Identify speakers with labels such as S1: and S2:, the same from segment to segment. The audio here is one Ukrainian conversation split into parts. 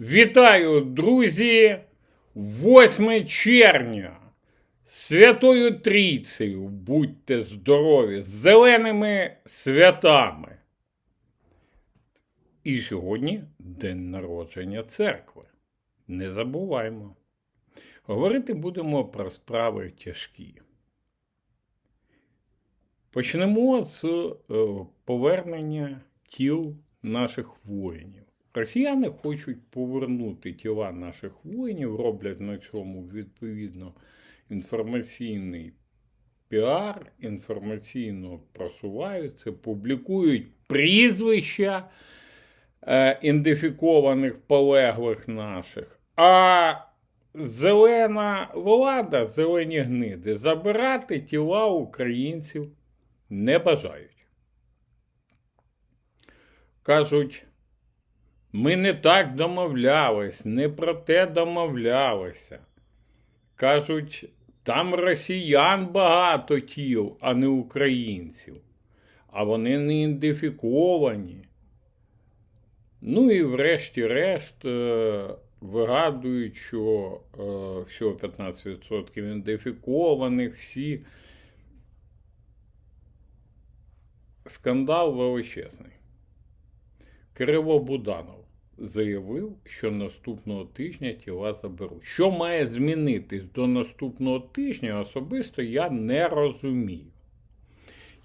S1: Вітаю, друзі! 8 червня. Святою Трійцею будьте здорові, з зеленими святами. І сьогодні день народження церкви. Не забуваймо. Говорити будемо про справи тяжкі. Почнемо з е, повернення тіл наших воїнів. Росіяни хочуть повернути тіла наших воїнів, роблять на цьому відповідно інформаційний піар, інформаційно просуваються, публікують прізвища е, ідентифікованих полеглих наших. А зелена влада, зелені гниди, забирати тіла українців не бажають. Кажуть, ми не так домовлялись, не про те домовлялися. Кажуть, там росіян багато тіл, а не українців, а вони не ідентифіковані. Ну і врешті-решт е, вигадують, що е, всього 15% ідентифікованих, всі. Скандал величезний. Кирило Буданов заявив, що наступного тижня тіла заберуть. Що має змінитись до наступного тижня, особисто я не розумію.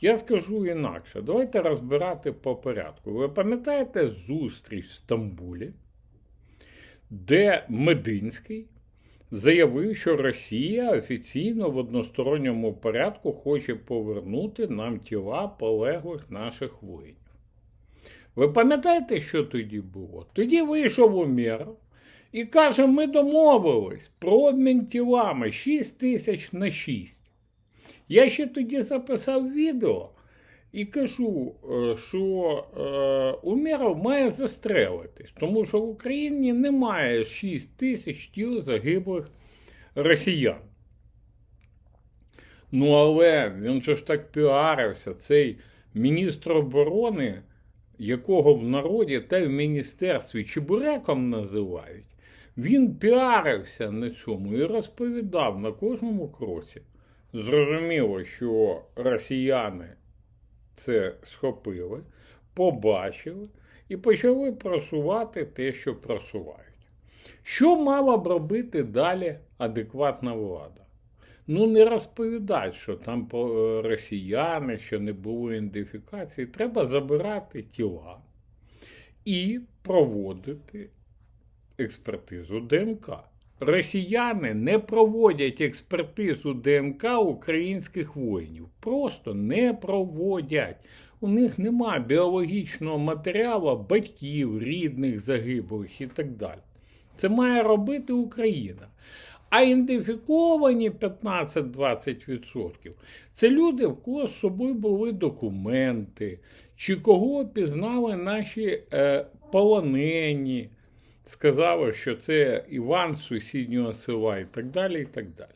S1: Я скажу інакше. Давайте розбирати по порядку. Ви пам'ятаєте зустріч в Стамбулі, де Мединський заявив, що Росія офіційно в односторонньому порядку хоче повернути нам тіла полеглих наших воїнів. Ви пам'ятаєте, що тоді було? Тоді вийшов Умєров і каже: ми домовились про обмін тілами 6 тисяч на 6. Я ще тоді записав відео і кажу, е, що е, Умєров має застрелитись, тому що в Україні немає 6 тисяч тіл загиблих росіян. Ну, але він же ж так піарився, цей міністр оборони якого в народі та й в міністерстві чебуреком називають, він піарився на цьому і розповідав на кожному кроці. Зрозуміло, що росіяни це схопили, побачили і почали просувати те, що просувають. Що мала б робити далі адекватна влада? Ну, не розповідають, що там росіяни, що не було ідентифікації. Треба забирати тіла і проводити експертизу ДНК. Росіяни не проводять експертизу ДНК українських воїнів. Просто не проводять. У них нема біологічного матеріалу батьків, рідних загиблих і так далі. Це має робити Україна. А ідентифіковані 15-20% це люди, в кого з собою були документи, чи кого пізнали наші е, полонені, сказали, що це Іван сусіднього села і так далі. і так далі.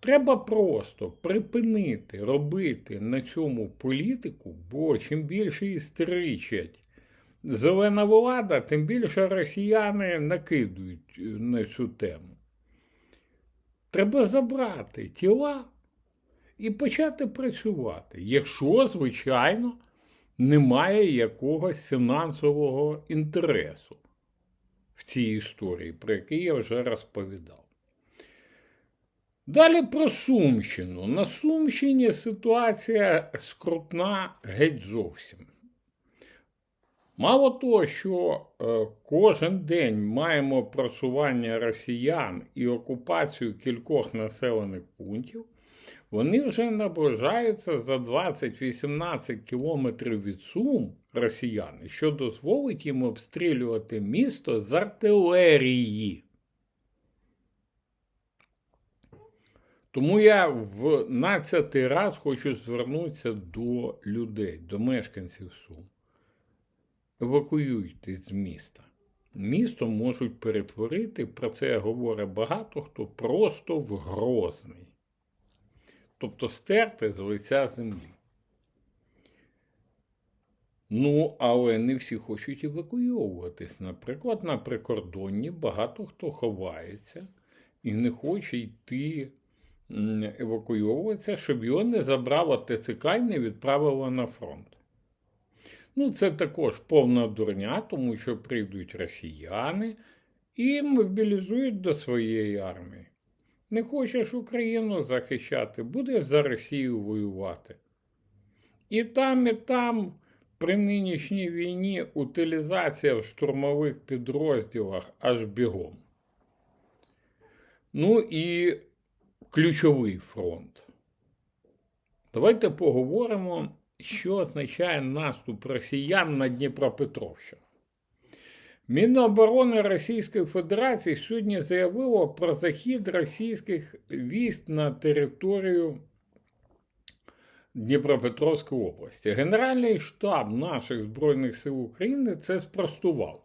S1: Треба просто припинити робити на цьому політику, бо чим більше істеричать зелена влада, тим більше росіяни накидують е, на цю тему. Треба забрати тіла і почати працювати. Якщо, звичайно, немає якогось фінансового інтересу в цій історії, про який я вже розповідав. Далі про Сумщину. На Сумщині ситуація скрутна геть зовсім. Мало того, що е, кожен день маємо просування росіян і окупацію кількох населених пунктів, вони вже наближаються за 20-18 кілометрів від Сум росіяни, що дозволить їм обстрілювати місто з артилерії. Тому я в надцятий раз хочу звернутися до людей, до мешканців Сум евакуюйтесь з міста. Місто можуть перетворити, про це говорить багато хто, просто в Грозний. Тобто стерти з лиця землі. Ну, але не всі хочуть евакуйовуватись. Наприклад, на прикордонні багато хто ховається і не хоче йти евакуйовуватися, щоб його не забрало ТЦК і не відправило на фронт. Ну, це також повна дурня, тому що прийдуть росіяни і мобілізують до своєї армії. Не хочеш Україну захищати, будеш за Росію воювати. І там, і там при нинішній війні утилізація в штурмових підрозділах аж бігом. Ну і ключовий фронт. Давайте поговоримо, що означає наступ росіян на Дніпропетровщину. Міноборони Російської Федерації сьогодні заявило про захід російських військ на територію Дніпропетровської області. Генеральний штаб наших Збройних сил України це спростував.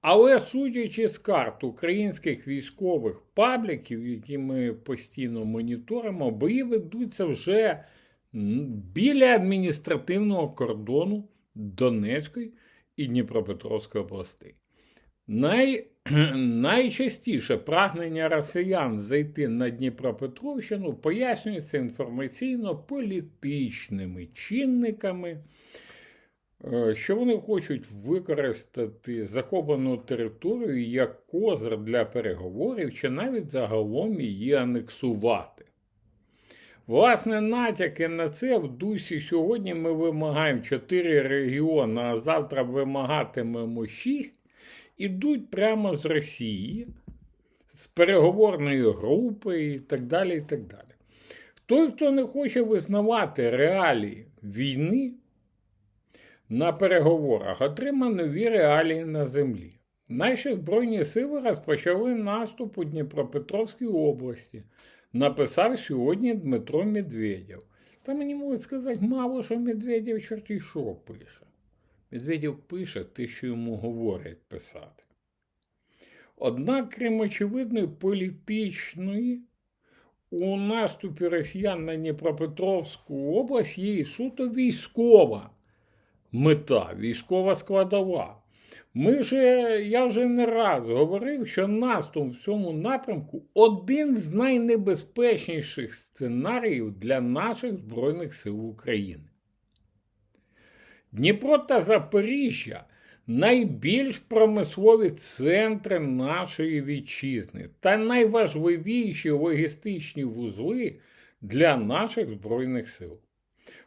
S1: Але судячи з карт українських військових пабліків, які ми постійно моніторимо, бої ведуться вже біля адміністративного кордону Донецької і Дніпропетровської областей. Най, найчастіше прагнення росіян зайти на Дніпропетровщину пояснюється інформаційно-політичними чинниками, е, що вони хочуть використати захоплену територію як козир для переговорів чи навіть загалом її анексувати. Власне, натяки на це в дусі сьогодні ми вимагаємо 4 регіони, а завтра вимагатимемо 6, ідуть прямо з Росії, з переговорної групи і так далі. і так далі. Той, хто не хоче визнавати реалії війни на переговорах, отримав нові реалії на землі. Наші Збройні сили розпочали наступ у Дніпропетровській області написав сьогодні Дмитро Медведєв. Та мені можуть сказати, мало що Медведєв чорті що пише. Медведєв пише те, що йому говорять писати. Однак, крім очевидної політичної, у наступі росіян на Дніпропетровську область є суто військова мета, військова складова. Ми вже, я вже не раз говорив, що наступ в цьому напрямку один з найнебезпечніших сценаріїв для наших Збройних сил України. Дніпро та Запоріжжя найбільш промислові центри нашої вітчизни та найважливіші логістичні вузли для наших Збройних сил.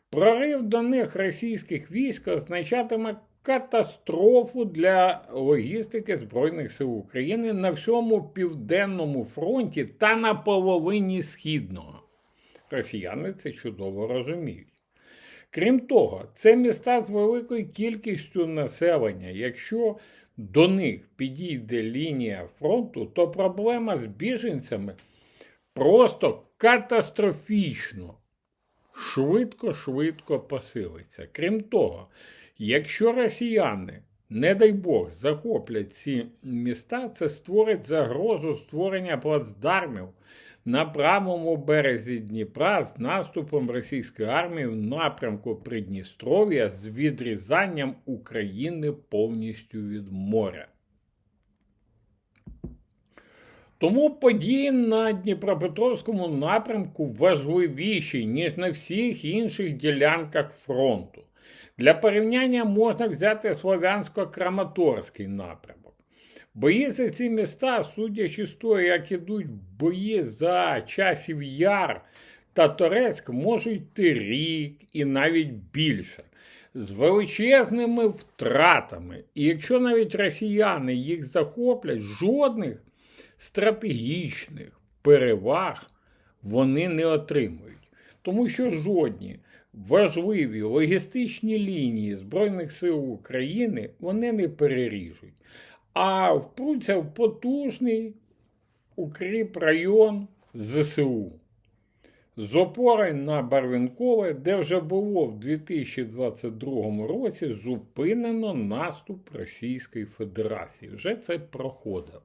S1: Прорив до них російських військ означатиме катастрофу для логістики Збройних сил України на всьому південному фронті та на половині Східного. Росіяни це чудово розуміють. Крім того, це міста з великою кількістю населення. Якщо до них підійде лінія фронту, то проблема з біженцями просто катастрофічно, швидко-швидко посилиться. Крім того, Якщо росіяни, не дай Бог, захоплять ці міста, це створить загрозу створення плацдармів на правому березі Дніпра з наступом російської армії в напрямку Придністров'я з відрізанням України повністю від моря. Тому події на Дніпропетровському напрямку важливіші, ніж на всіх інших ділянках фронту. Для порівняння можна взяти Слов'янсько-Краматорський напрямок. Бої за ці міста, судячи з того, як ідуть бої за часів Яр та Торецьк, можуть йти рік і навіть більше. З величезними втратами. І якщо навіть росіяни їх захоплять, жодних стратегічних переваг вони не отримують. Тому що жодні важливі логістичні лінії Збройних сил України вони не переріжуть, а впруться в потужний укріп район ЗСУ. З опори на Барвінкове, де вже було в 2022 році зупинено наступ Російської Федерації. Вже це проходило.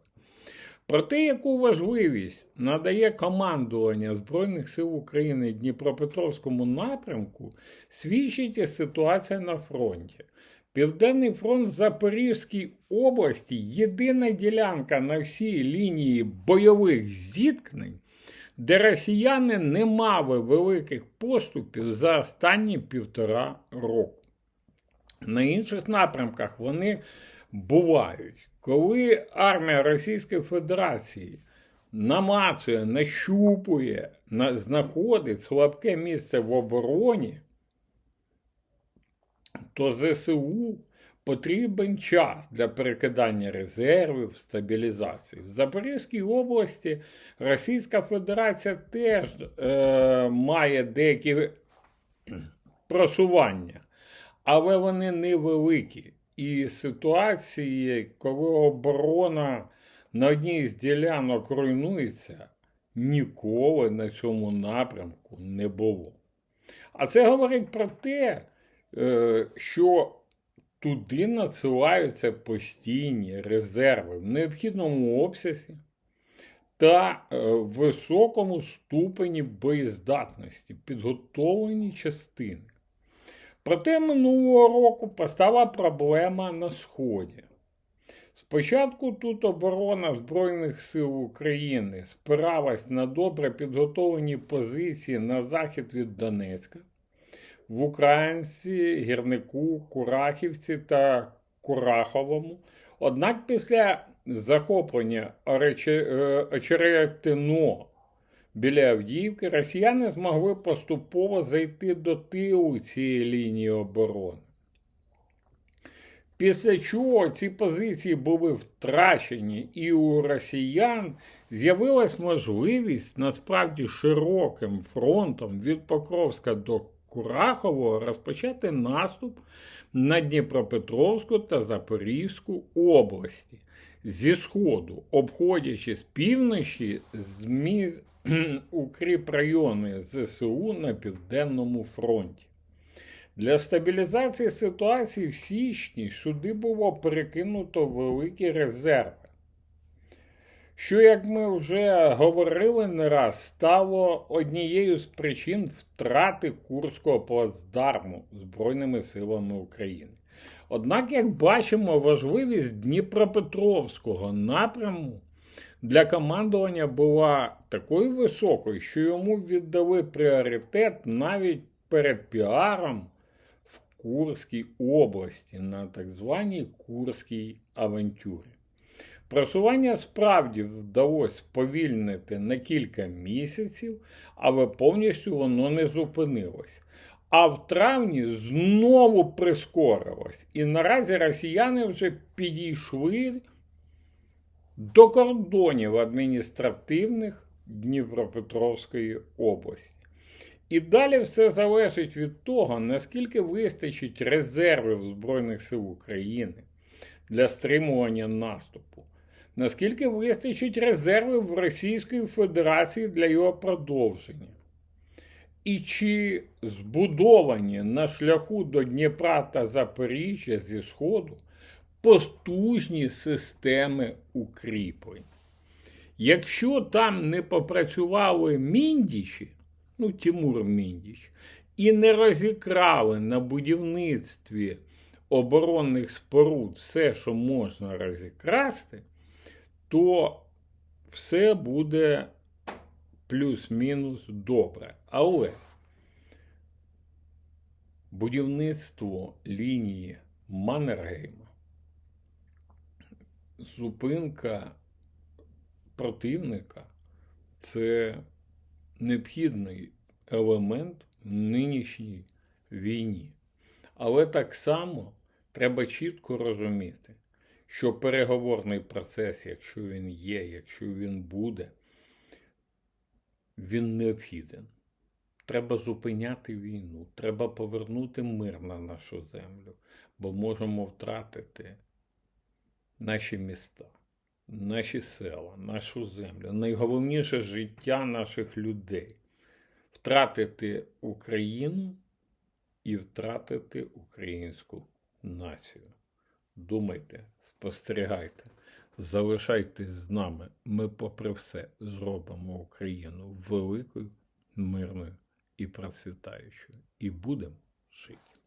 S1: Про те, яку важливість надає командування Збройних сил України Дніпропетровському напрямку, свідчить і ситуація на фронті. Південний фронт в Запорізькій області єдина ділянка на всій лінії бойових зіткнень, де росіяни не мали великих поступів за останні півтора року. На інших напрямках вони бувають. Коли армія Російської Федерації намацує, нащупує, на- знаходить слабке місце в обороні, то ЗСУ потрібен час для перекидання резервів, стабілізації. В Запорізькій області Російська Федерація теж е, має деякі просування, але вони невеликі. І ситуації, коли оборона на одній з ділянок руйнується, ніколи на цьому напрямку не було. А це говорить про те, е, що туди надсилаються постійні резерви в необхідному обсязі та е, високому ступені боєздатності, підготовлені частини. Проте минулого року постала проблема на Сході. Спочатку тут оборона Збройних сил України спиралась на добре підготовлені позиції на захід від Донецька, в Українці, Гірнику, Курахівці та Кураховому. Однак після захоплення е, Очеретино біля Авдіївки росіяни змогли поступово зайти до тилу цієї лінії оборони. Після чого ці позиції були втрачені, і у росіян з'явилась можливість насправді широким фронтом від Покровська до Курахового розпочати наступ на Дніпропетровську та Запорізьку області зі сходу, обходячи з півночі зміз укріп райони ЗСУ на Південному фронті. Для стабілізації ситуації в січні сюди було перекинуто великі резерви. Що, як ми вже говорили не раз, стало однією з причин втрати Курського плацдарму Збройними силами України. Однак, як бачимо, важливість Дніпропетровського напряму для командування була такою високою, що йому віддали пріоритет навіть перед піаром в Курській області на так званій Курській авантюрі. Просування справді вдалося сповільнити на кілька місяців, але повністю воно не зупинилось. А в травні знову прискорилось. І наразі росіяни вже підійшли до кордонів адміністративних Дніпропетровської області. І далі все залежить від того, наскільки вистачить резервів Збройних сил України для стримування наступу, наскільки вистачить резервів в Російської Федерації для його продовження. І чи збудовані на шляху до Дніпра та Запоріжжя зі Сходу потужні системи укріплень? Якщо там не попрацювали міндічі, ну Тимур Міндіч, і не розікрали на будівництві оборонних споруд все, що можна розікрасти, то все буде плюс-мінус добре. Але будівництво лінії Маннергейма, зупинка противника це необхідний елемент в нинішній війні. Але так само треба чітко розуміти, що переговорний процес, якщо він є, якщо він буде, він необхіден. Треба зупиняти війну, треба повернути мир на нашу землю, бо можемо втратити наші міста, наші села, нашу землю, найголовніше життя наших людей, втратити Україну і втратити українську націю. Думайте, спостерігайте. Залишайтесь з нами. Ми, попри все, зробимо Україну великою, мирною і процвітаючою. І будемо жити.